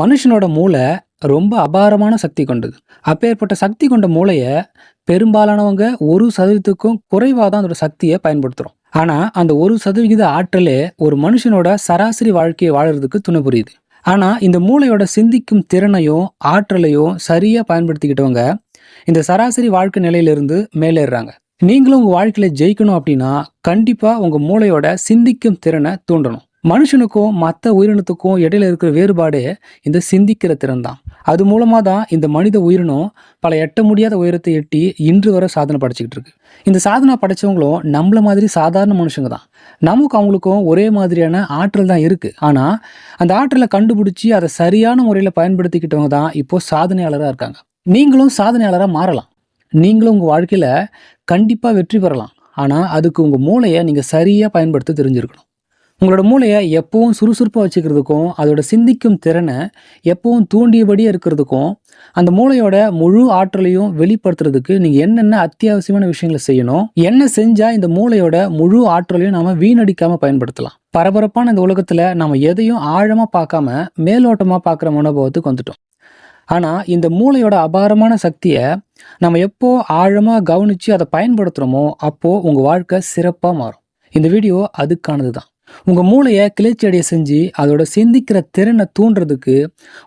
மனுஷனோட மூளை ரொம்ப அபாரமான சக்தி கொண்டது. அப்பேற்பட்ட சக்தி கொண்ட மூளையை பெரும்பாலானவங்க ஒரு சதவீதத்துக்கும் குறைவாக தான் அதோட சக்தியை பயன்படுத்துகிறோம் ஆனால் அந்த ஒரு சதவிகித ஆற்றலே ஒரு மனுஷனோட சராசரி வாழ்க்கையை வாழறதுக்கு துணை புரியுது. ஆனால் இந்த மூளையோட சிந்திக்கும் திறனையும் ஆற்றலையும் சரியாக பயன்படுத்திக்கிட்டவங்க இந்த சராசரி வாழ்க்கை நிலையிலிருந்து மேலேறுறாங்க நீங்களும் உங்கள் வாழ்க்கையில் ஜெயிக்கணும் அப்படின்னா கண்டிப்பாக உங்கள் மூளையோட சிந்திக்கும் திறனை தூண்டணும். மனுஷனுக்கும் மற்ற உயிரினத்துக்கும் இடையில இருக்கிற வேறுபாடே இந்த சிந்திக்கிற திறன் தான் அது மூலமாக தான் இந்த மனித உயிரினம் பல எட்ட முடியாத உயரத்தை எட்டி இன்று வரை சாதனை படைச்சிக்கிட்டு இருக்கு. இந்த சாதனை படைச்சவங்களும் நம்மள மாதிரி சாதாரண மனுஷங்க தான். நமக்கு அவங்களுக்கும் ஒரே மாதிரியான ஆற்றல் தான் இருக்கு. ஆனால் அந்த ஆற்றலை கண்டுபிடிச்சி அதை சரியான முறையில் பயன்படுத்திக்கிட்டவங்க தான் இப்போ சாதனையாளராக இருக்காங்க. நீங்களும் சாதனையாளராக மாறலாம். நீங்களும் உங்கள் வாழ்க்கையில் கண்டிப்பாக வெற்றி பெறலாம். ஆனால் அதுக்கு உங்கள் மூளையை நீங்கள் சரியாக பயன்படுத்த தெரிஞ்சிருக்கணும். உங்களோட மூளையை எப்பவும் சுறுசுறுப்பாக வச்சுக்கிறதுக்கும் அதோட சிந்திக்கும் திறனை எப்பவும் தூண்டியபடியே இருக்கிறதுக்கும் அந்த மூளையோட முழு ஆற்றலையும் வெளிப்படுத்துறதுக்கு நீங்கள் என்னென்ன அத்தியாவசியமான விஷயங்களை செய்யணும் என்ன செஞ்சால் இந்த மூளையோட முழு ஆற்றலையும் நாம் வீணடிக்காமல் பயன்படுத்தலாம். பரபரப்பான இந்த உலகத்தில் நம்ம எதையும் ஆழமாக பார்க்காம மேலோட்டமாக பார்க்குற மனோபாவத்துக்கு வந்துட்டோம். ஆனால் இந்த மூளையோட அபாரமான சக்தியை நம்ம எப்போ ஆழமாக கவனித்து அதை பயன்படுத்துகிறோமோ அப்போது உங்கள் வாழ்க்கை சிறப்பாக மாறும். இந்த வீடியோ அதுக்கானது தான் உங்கள் மூளையை கிளர்ச்சி அடைய செஞ்சு அதோட சிந்திக்கிற திறனை தூண்டுறதுக்கு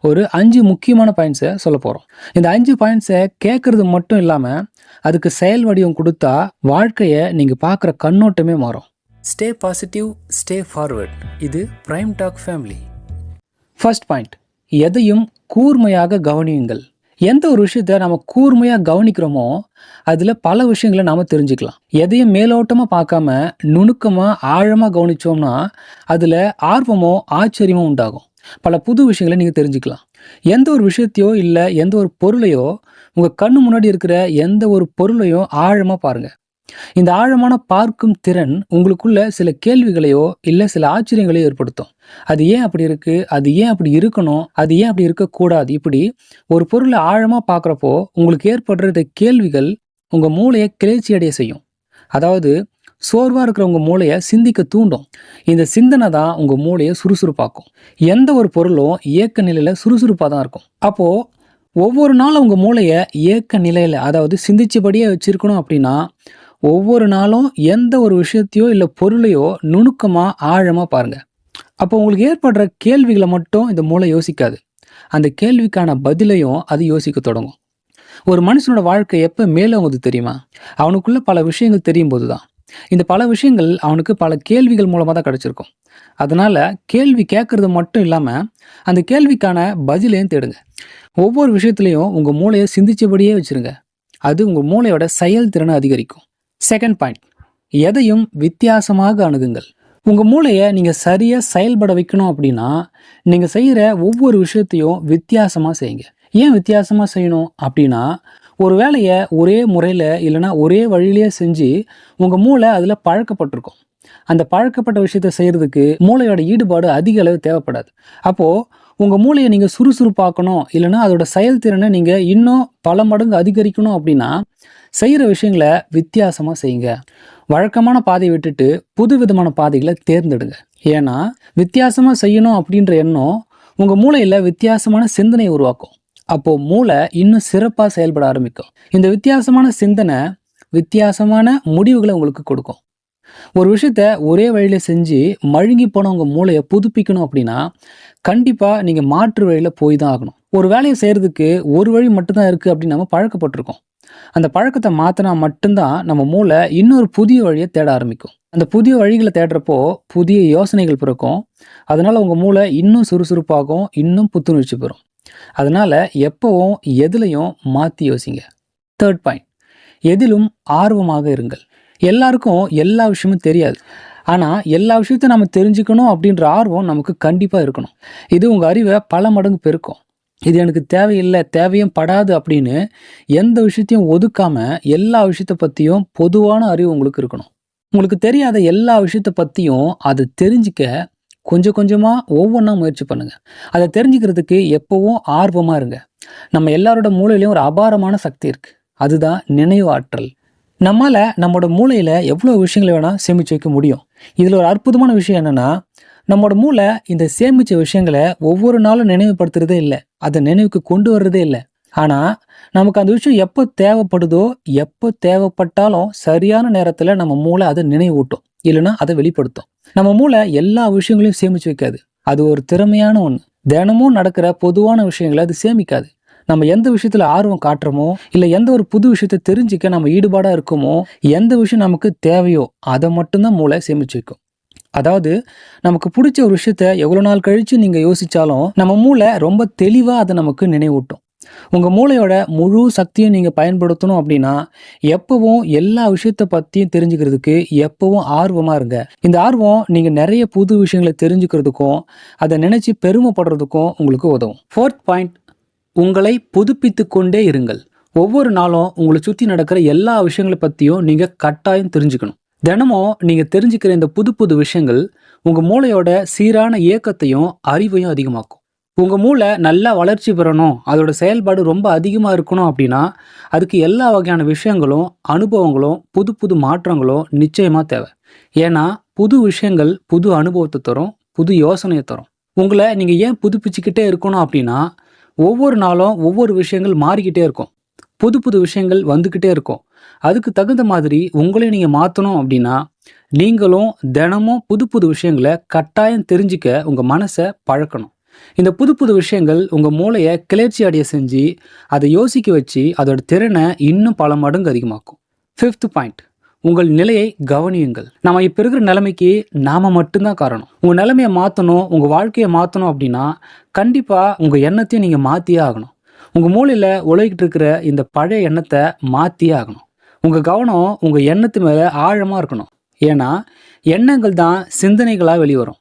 ஒரு அஞ்சு முக்கியமான பாயிண்ட்ஸை சொல்ல போகிறோம் இந்த அஞ்சு பாயிண்ட்ஸை கேட்குறது மட்டும் இல்லாமல் அதுக்கு செயல் வடிவம் கொடுத்தா வாழ்க்கையை நீங்கள் பார்க்குற கண்ணோட்டமே மாறும். ஸ்டே பாசிட்டிவ் ஸ்டே ஃபார்வர்ட் இது prime talk family first point எதையும் கூர்மையாக கவனியுங்கள். எந்த ஒரு விஷயத்த நம்ம கூர்மையாக கவனிக்கிறோமோ அதில் பல விஷயங்களை நாம் தெரிஞ்சுக்கலாம். எதையும் மேலோட்டமாக பார்க்காம நுணுக்கமாக ஆழமாக கவனித்தோம்னா அதில் ஆர்வமோ ஆச்சரியமோ உண்டாகும். பல புது விஷயங்களை நீங்கள் தெரிஞ்சுக்கலாம். எந்த ஒரு விஷயத்தையோ இல்லை எந்த ஒரு பொருளையோ உங்கள் கண்ணு முன்னாடி இருக்கிற எந்த ஒரு பொருளையும் ஆழமாக பாருங்கள் இந்த ஆழமான பார்க்கும் திறன் உங்களுக்குள்ள சில கேள்விகளையோ இல்லை சில ஆச்சரியங்களையோ ஏற்படுத்தும். அது ஏன் அப்படி இருக்கு? அது ஏன் அப்படி இருக்கணும்? அது ஏன் அப்படி இருக்கக்கூடாது இப்படி ஒரு பொருளை ஆழமாக பார்க்குறப்போ உங்களுக்கு ஏற்படுற இந்த கேள்விகள் உங்கள் மூளையை கிளர்ச்சி அடைய செய்யும். அதாவது சோர்வாக இருக்கிற உங்கள் மூளையை சிந்திக்க தூண்டும். இந்த சிந்தனை தான் உங்கள் மூளையை சுறுசுறுப்பாக்கும். எந்த ஒரு பொருளும் இயக்க நிலையில் சுறுசுறுப்பாக தான் இருக்கும். அப்போது ஒவ்வொரு நாளும் உங்கள் மூளையை இயக்க நிலையில் அதாவது சிந்திச்சபடியே வச்சுருக்கணும் அப்படின்னா ஒவ்வொரு நாளும் எந்த ஒரு விஷயத்தையோ இல்லை பொருளையோ நுணுக்கமாக ஆழமாக பாருங்கள் அப்போ உங்களுக்கு ஏற்படுற கேள்விகளை மட்டும் இந்த மூளை யோசிக்காது. அந்த கேள்விக்கான பதிலையும் அது யோசிக்க தொடங்கும். ஒரு மனுஷனோட வாழ்க்கை எப்போ மேலோங்குது தெரியுமா? அவனுக்குள்ள பல விஷயங்கள் தெரியும் போது தான் இந்த பல விஷயங்கள் அவனுக்கு பல கேள்விகள் மூலமாக தான் கிடச்சிருக்கும். அதனால் கேள்வி கேட்குறது மட்டும் இல்லாமல் அந்த கேள்விக்கான பதிலையும் தேடுங்க. ஒவ்வொரு விஷயத்துலையும் உங்கள் மூளையை சிந்திச்சபடியே வச்சுருங்க. அது உங்கள் மூளையோட செயல்திறனை அதிகரிக்கும். செகண்ட் பாயிண்ட் எதையும் வித்தியாசமாக அணுகுங்கள். உங்கள் மூளையை நீங்கள் சரியாக செயல்பட வைக்கணும் அப்படின்னா நீங்கள் செய்கிற ஒவ்வொரு விஷயத்தையும் வித்தியாசமாக செய்யுங்க. ஏன் வித்தியாசமாக செய்யணும் அப்படின்னா ஒரு வேலையை ஒரே முறையில் இல்லைன்னா ஒரே வழியிலேயே செஞ்சு உங்கள் மூளை அதில் பழக்கப்பட்டிருக்கும். அந்த பழக்கப்பட்ட விஷயத்தை செய்கிறதுக்கு மூளையோட ஈடுபாடு அதிக அளவு தேவைப்படாது. அப்போது உங்கள் மூளையை நீங்கள் சுறுசுறுப்பாக்கணும் இல்லைன்னா அதோட செயல்திறனை நீங்கள் இன்னும் பல மடங்கு அதிகரிக்கணும் அப்படின்னா செய்கிற விஷயங்களை வித்தியாசமாக செய்யுங்க. வழக்கமான பாதையை விட்டுட்டு புது விதமான பாதைகளை தேர்ந்தெடுங்க. ஏன்னா வித்தியாசமாக செய்யணும் அப்படின்ற எண்ணம் உங்கள் மூளையில் வித்தியாசமான சிந்தனையை உருவாக்கும். அப்போது மூளை இன்னும் சிறப்பாக செயல்பட ஆரம்பிக்கும். இந்த வித்தியாசமான சிந்தனை வித்தியாசமான முடிவுகளை உங்களுக்கு கொடுக்கும். ஒரு விஷயத்த ஒரே வழியில் செஞ்சு மழுங்கி போன உங்கள் மூளையை புதுப்பிக்கணும் அப்படின்னா கண்டிப்பாக நீங்கள் மாற்று வழியில் போய் தான் ஆகணும். ஒரு வேலையை செய்கிறதுக்கு ஒரு வழி மட்டும்தான் இருக்குது அப்படின்னு நம்ம பழக்கப்பட்டிருக்கோம். அந்த பழக்கத்தை மாற்றினா மட்டும்தான் நம்ம மூளை இன்னொரு புதிய வழியை தேட ஆரம்பிக்கும். அந்த புதிய வழிகளை தேடுறப்போ புதிய யோசனைகள் பிறக்கும். அதனால் உங்கள் மூளை இன்னும் சுறுசுறுப்பாகும் இன்னும் புத்துணர்ச்சி பெறும். அதனால் எப்போவும் எதுலையும் மாற்றி யோசிங்க. தேர்ட் பாயிண்ட் எதிலும் ஆர்வமாக இருங்கள். எல்லாருக்கும் எல்லா விஷயமும் தெரியாது. ஆனால் எல்லா விஷயத்தையும் நம்ம தெரிஞ்சுக்கணும் அப்படின்ற ஆர்வம் நமக்கு கண்டிப்பாக இருக்கணும். இது உங்கள் அறிவை பல மடங்கு பெருக்கும். இது எனக்கு தேவையில்லை தேவையும் படாது அப்படின்னு எந்த விஷயத்தையும் ஒதுக்காமல் எல்லா விஷயத்த பற்றியும் பொதுவான அறிவு உங்களுக்கு இருக்கணும். உங்களுக்கு தெரியாத எல்லா விஷயத்த பற்றியும் அதை தெரிஞ்சிக்க கொஞ்சம் கொஞ்சமாக ஒவ்வொன்றா முயற்சி பண்ணுங்கள் அதை தெரிஞ்சுக்கிறதுக்கு எப்போவும் ஆர்வமாக இருங்க. நம்ம எல்லாரோட மூளையிலையும் ஒரு அபாரமான சக்தி இருக்குது அதுதான் நினைவு ஆற்றல். நம்மால் நம்மளோட மூளையில் எவ்வளோ விஷயங்களை வேணால் சேமித்து வைக்க முடியும். இதில் ஒரு அற்புதமான விஷயம் என்னென்னா நம்மோட மூளை இந்த சேமிச்ச விஷயங்களை ஒவ்வொரு நாளும் நினைவுபடுத்துறதே இல்லை. அதை நினைவுக்கு கொண்டு வர்றதே இல்லை. ஆனால் நமக்கு அந்த விஷயம் எப்போ தேவைப்படுதோ எப்போ தேவைப்பட்டாலும் சரியான நேரத்தில் நம்ம மூளை அதை நினைவூட்டும். இல்லைன்னா அதை வெளிப்படுத்தும். நம்ம மூளை எல்லா விஷயங்களையும் சேமிச்சு வைக்காது. அது ஒரு திறமையான ஒன்று தினமும் நடக்கிற பொதுவான விஷயங்களை அது சேமிக்காது. நம்ம எந்த விஷயத்துல ஆர்வம் காட்டுறோமோ இல்லை எந்த ஒரு புது விஷயத்தை தெரிஞ்சுக்க நம்ம ஈடுபாடாக இருக்கோமோ எந்த விஷயம் நமக்கு தேவையோ அதை மட்டும்தான் மூளை சேமிச்சு வைக்கும். அதாவது நமக்கு பிடிச்ச ஒரு விஷயத்த எவ்வளோ நாள் கழித்து நீங்கள் யோசித்தாலும் நம்ம மூளை ரொம்ப தெளிவாக அதை நமக்கு நினைவூட்டும். உங்கள் மூளையோட முழு சக்தியும் நீங்கள் பயன்படுத்தணும் அப்படின்னா எப்பவும் எல்லா விஷயத்த பற்றியும் தெரிஞ்சுக்கிறதுக்கு எப்பவும் ஆர்வமாக இருங்க. இந்த ஆர்வம் நீங்கள் நிறைய புது விஷயங்களை தெரிஞ்சுக்கிறதுக்கும் அதை நினச்சி பெருமைப்படுறதுக்கும் உங்களுக்கு உதவும். ஃபோர்த் பாயிண்ட் உங்களை புதுப்பித்து கொண்டே இருங்கள். ஒவ்வொரு நாளும் உங்களை சுற்றி நடக்கிற எல்லா விஷயங்களை பற்றியும் நீங்கள் கட்டாயம் தெரிஞ்சுக்கணும். தினமும் நீங்கள் தெரிஞ்சுக்கிற இந்த புது புது விஷயங்கள் உங்கள் மூளையோட சீரான இயக்கத்தையும் அறிவையும் அதிகமாக்கும். உங்கள் மூளை நல்லா வளர்ச்சி பெறணும் அதோட செயல்பாடு ரொம்ப அதிகமாக இருக்கணும் அப்படின்னா அதுக்கு எல்லா வகையான விஷயங்களும் அனுபவங்களும் புது புது மாற்றங்களும் நிச்சயமாக தேவை. ஏன்னா புது விஷயங்கள் புது அனுபவத்தை தரும் புது யோசனையை தரும். உங்களை நீங்கள் ஏன் புதுப்பிச்சுக்கிட்டே இருக்கணும் அப்படின்னா ஒவ்வொரு நாளும் ஒவ்வொரு விஷயங்கள் மாறிக்கிட்டே இருக்கும். புது புது விஷயங்கள் வந்துக்கிட்டே இருக்கும். அதுக்கு தகுந்த மாதிரி உங்களை நீங்கள் மாற்றணும் அப்படின்னா நீங்களும் தினமும் புது புது விஷயங்களை கட்டாயம் தெரிஞ்சுக்க உங்கள் மனசை பழக்கணும். இந்த புது புது விஷயங்கள் உங்கள் மூளையை கிளர்ச்சி அடைய செஞ்சு அதை யோசிக்க வச்சு அதோட திறனை இன்னும் பல மடங்கு அதிகமாக்கும். ஃபிஃப்த் பாயிண்ட் உங்கள் நிலையை கவனியுங்கள். நம்ம இப்போ இருக்கிற நிலைமைக்கு நாம் மட்டும்தான் காரணம். உங்கள் நிலைமையை மாற்றணும் உங்கள் வாழ்க்கையை மாற்றணும் அப்படின்னா கண்டிப்பாக உங்கள் எண்ணத்தையும் நீங்கள் மாற்றியே ஆகணும். உங்கள் மூளையில் உலகிட்டு இருக்கிற இந்த பழைய எண்ணத்தை மாற்றியே ஆகணும். உங்கள் கவனம் உங்கள் எண்ணத்து மேலே ஆழமாக இருக்கணும். ஏன்னா எண்ணங்கள் தான் சிந்தனைகளாக வெளிவரும்.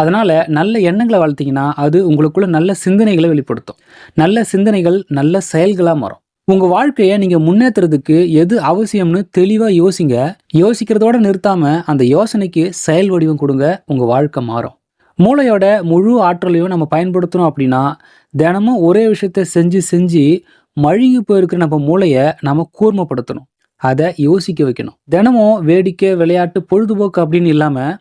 அதனால் நல்ல எண்ணங்களை வளர்த்தீங்கன்னா அது உங்களுக்குள்ள நல்ல சிந்தனைகளை வெளிப்படுத்தும். நல்ல சிந்தனைகள் நல்ல செயல்களாக மாறும். உங்கள் வாழ்க்கையை நீங்கள் முன்னேற்றுறதுக்கு எது அவசியம்னு தெளிவாக யோசிங்க. யோசிக்கிறதோட நிறுத்தாமல் அந்த யோசனைக்கு செயல் வடிவம் கொடுங்க உங்கள் வாழ்க்கை மாறும். மூளையோட முழு ஆற்றலையும் நம்ம பயன்படுத்தணும் அப்படின்னா தினமும் ஒரே விஷயத்த செஞ்சு செஞ்சு மழுங்கி போயிருக்கிற நம்ம மூளையை நம்ம கூர்மப்படுத்தணும். அதை யோசிக்க வைக்கணும். தினமும் வேடிக்கை விளையாட்டு பொழுதுபோக்கு அப்படின்னு இல்லாமல்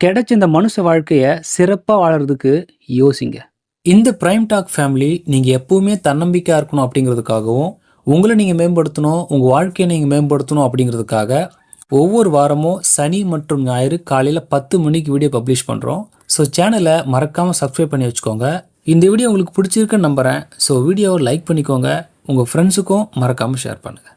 கிடைச்ச இந்த மனுஷ வாழ்க்கையை சிறப்பாக வாழறதுக்கு யோசிங்க. இந்த பிரைம் டாக் ஃபேமிலி நீங்கள் எப்பவுமே தன்னம்பிக்கையாக இருக்கணும் அப்படிங்கிறதுக்காகவும் உங்களை நீங்கள் மேம்படுத்தணும் உங்கள் வாழ்க்கையை நீங்கள் மேம்படுத்தணும் அப்படிங்கிறதுக்காக ஒவ்வொரு வாரமும் சனி மற்றும் ஞாயிறு காலையில் பத்து மணிக்கு வீடியோ பப்ளிஷ் பண்ணுறோம் ஸோ சேனலை மறக்காமல் சப்ஸ்கிரைப் பண்ணி வச்சுக்கோங்க. இந்த வீடியோ உங்களுக்கு பிடிச்சிருக்குன்னு நம்புகிறேன் ஸோ வீடியோவை லைக் பண்ணிக்கோங்க. உங்கள் ஃப்ரெண்ட்ஸுக்கும் மறக்காமல் ஷேர் பண்ணுங்கள்